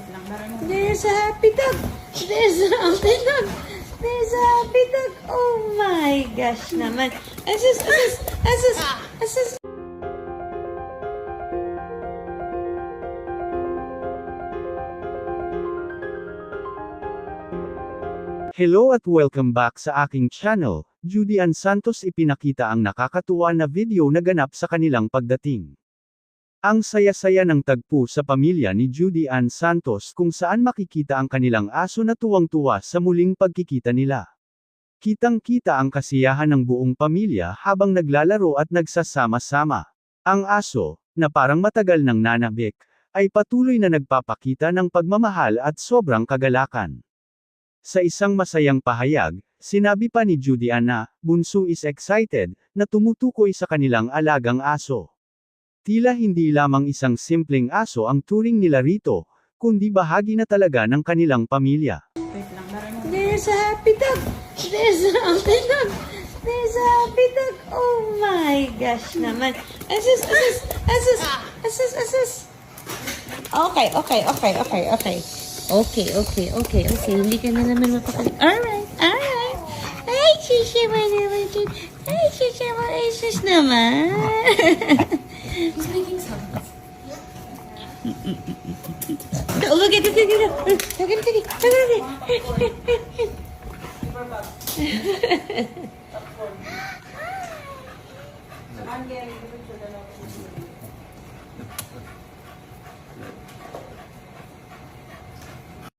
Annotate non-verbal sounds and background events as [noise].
Wait lang. There's a happy dog. There's a happy dog. There's a happy dog. Oh my gosh naman. Asus, asus, asus, asus. Hello at welcome back sa aking channel. Judy Ann Santos ipinakita ang nakakatuwa na video na ganap sa kanilang pagdating. Ang saya-saya ng tagpo sa pamilya ni Judy Ann Santos kung saan makikita ang kanilang aso na tuwang-tuwa sa muling pagkikita nila. Kitang-kita ang kasiyahan ng buong pamilya habang naglalaro at nagsasama-sama. Ang aso, na parang matagal ng nanabik, ay patuloy na nagpapakita ng pagmamahal at sobrang kagalakan. Sa isang masayang pahayag, sinabi pa ni Judy Ann na, Bunso is excited, na tumutukoy sa kanilang alagang aso. Tila hindi lamang isang simpleng aso ang turing nila rito, kundi bahagi na talaga ng kanilang pamilya. There's a happy dog. There's a happy dog. There's a happy dog. Oh my gosh naman. Asus, asus, asus, asus, asus. Okay, okay, okay, okay, okay. Okay, okay, okay, okay. Hindi ka na naman mapakali. Alright, alright. Ay, sisya mo naman. Ay, sisya mo, ay, sus [laughs] naman. 스피킹 소리. 오게 드세요. 저기 저기 저기. I'm getting